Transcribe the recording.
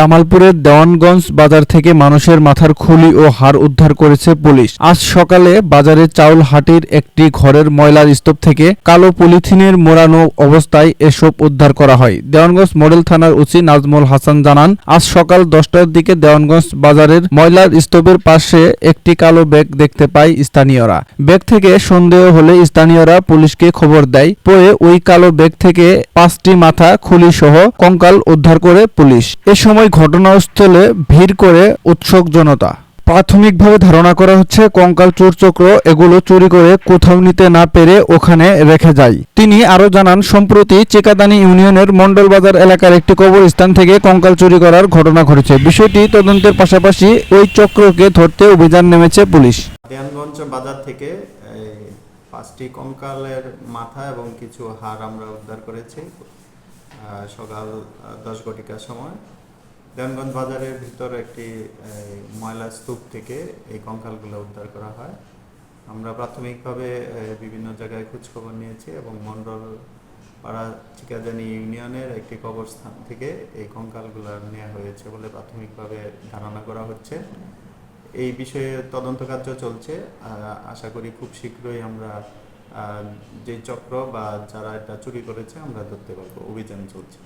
জামালপুরের দেওয়ানগঞ্জ বাজার থেকে মানুষের মাথার খুলি ও হাড় উদ্ধার করেছে পুলিশ। আজ সকালে বাজারে চাউল হাটির একটি ঘরের ময়লার স্তূপ থেকে কালো পলিথিনের মোড়ানো অবস্থায় এসব উদ্ধার করা হয়। দেওয়ানগঞ্জ মডেল থানার ওসি নাজমুল হাসান জানান, আজ সকাল দশটার দিকে দেওয়ানগঞ্জ বাজারের ময়লার স্তূপের পাশে একটি কালো ব্যাগ দেখতে পায় স্থানীয়রা। ব্যাগ থেকে সন্দেহ হলে স্থানীয়রা পুলিশকে খবর দেয়। পরে ওই কালো ব্যাগ থেকে পাঁচটি মাথা খুলি সহ কঙ্কাল উদ্ধার করে পুলিশ। এ সময় ঘটনাস্থলে ভিড় করে উৎসুক জনতা। প্রাথমিকভাবে ধারণা করা হচ্ছে, কঙ্কাল চোর চক্র এগুলো চুরি করে কোথাও নিতে না পেরে ওখানে রেখে যায়। তিনি আরও জানান, সম্প্রতি চেকাদানি ইউনিয়নের মন্ডল বাজার এলাকার একটি কবরস্থান থেকে কঙ্কাল চুরি করার ঘটনা ঘটেছে। বিষয়টি তদন্তের পাশাপাশি ওই চক্রকে ধরতে অভিযান নেমেছে পুলিশ। বাজার থেকে পাঁচটি কঙ্কালের মাথা এবং কিছু হাড় আমরা উদ্ধার করেছি সকাল দশ ঘটিকার সময়। দেয়ানগঞ্জ বাজারের ভিতর একটি ময়লা স্তূপ থেকে এই কঙ্কালগুলো উদ্ধার করা হয়। আমরা প্রাথমিকভাবে বিভিন্ন জায়গায় খোঁজখবর নিয়েছি এবং মণ্ডল পাড়া চিকাজানি ইউনিয়নের একটি কবরস্থান থেকে এই কঙ্কালগুলো নেওয়া হয়েছে বলে প্রাথমিকভাবে ধারণা করা হচ্ছে। এই বিষয়ে তদন্ত কার্য চলছে। আশা করি খুব শীঘ্রই আমরা যে চক্র বা যারা এটা চুরি করেছে আমরা ধরতে পারব, অভিযান চলছে।